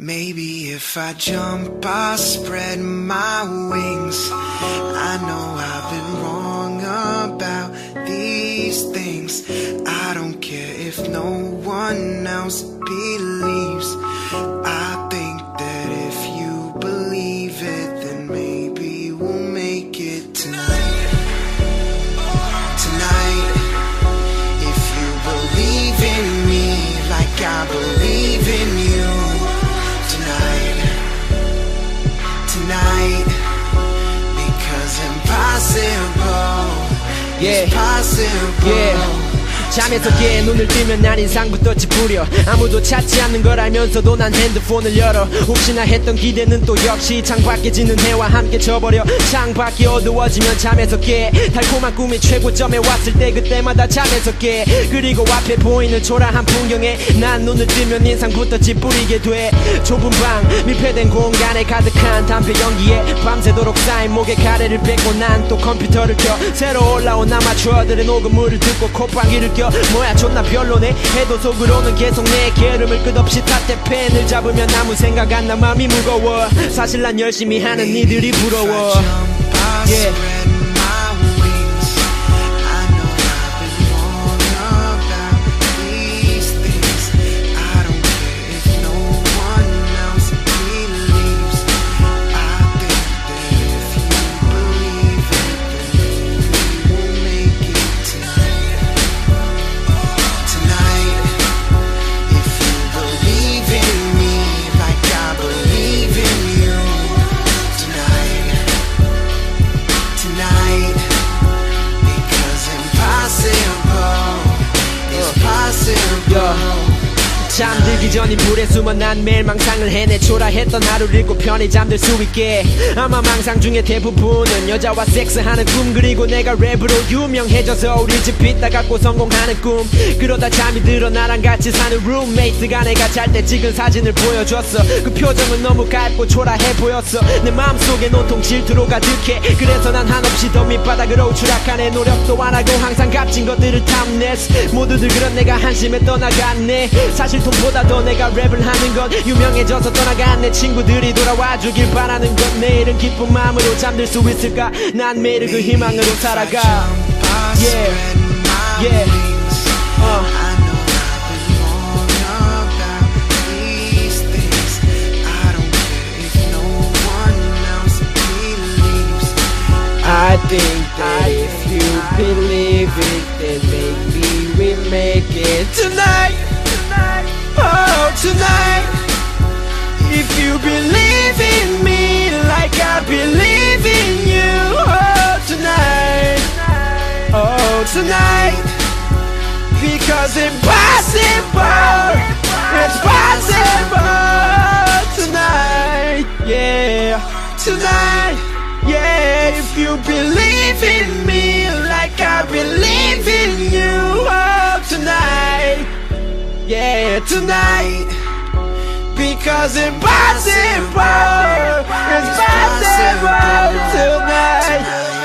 Maybe if I jump, I spread my wings. I know I've been wrong about these things. I don't care if no one else believes. I Yeah. is possible. Yeah. 잠에서 깨 눈을 뜨면 난 인상부터 찌푸려. 아무도 찾지 않는 걸 알면서도 난 핸드폰을 열어. 혹시나 했던 기대는 또 역시 창밖에 지는 해와 함께 져버려. 창밖이 어두워지면 잠에서 깨 달콤한 꿈이 최고점에 왔을 때 그때마다 잠에서 깨 그리고 앞에 보이는 초라한 풍경에 난 눈을 뜨면 인상부터 찌푸리게 돼. 좁은 방 밀폐된 공간에 가득한 담배 연기에 밤새도록 쌓인 목에 가래를 뺏고 난 또 컴퓨터를 켜. 새로 올라온 아마추어들의 녹음물을 듣고 콧방귀를 껴 뭐야 존나 별로네? 해도 속으로는 계속 내 게으름을 끝없이 탓해 펜을 잡으면 아무 생각 안나 맘이 무거워. 사실 난 열심히 하는 니들이 부러워. Yeah. Yeah. 잠들기 전인 불에 숨어 난 매일 망상을 해내. 초라했던 하루를 고 편히 잠들 수 있게. 아마 망상 중에 대부분은 여자와 섹스하는 꿈 그리고 내가 랩으로 유명해져서 우리 집 빚다 갚고 성공하는 꿈. 그러다 잠이 들어 나랑 같이 사는 룸메이트가 내가 잘 때 찍은 사진을 보여줬어. 그 표정은 너무 밝고 초라해 보였어. 내 마음속에 온통 질투로 가득해 그래서 난 한없이 더 밑바닥으로 추락하네. 노력도 안 하고 항상 값진 것들을 탐냈어. 모두들 그런 내가 한심해 떠나갔네. 사실 돈보다 더 내가 랩을 하는 건 유명해져서 떠나간 내 친구들이 돌아와 주길 바라는 건 내일은 기쁜 마음으로 잠들 수 있을까 난 매일 그 희망으로 살아가 Yeah. Yeah. Uh. Oh tonight. If you believe in me like I believe in you Oh tonight. Oh tonight. Because impossible It's possible Tonight. Yeah Tonight. Yeah If you believe in me tonight because impossible, impossible, impossible tonight.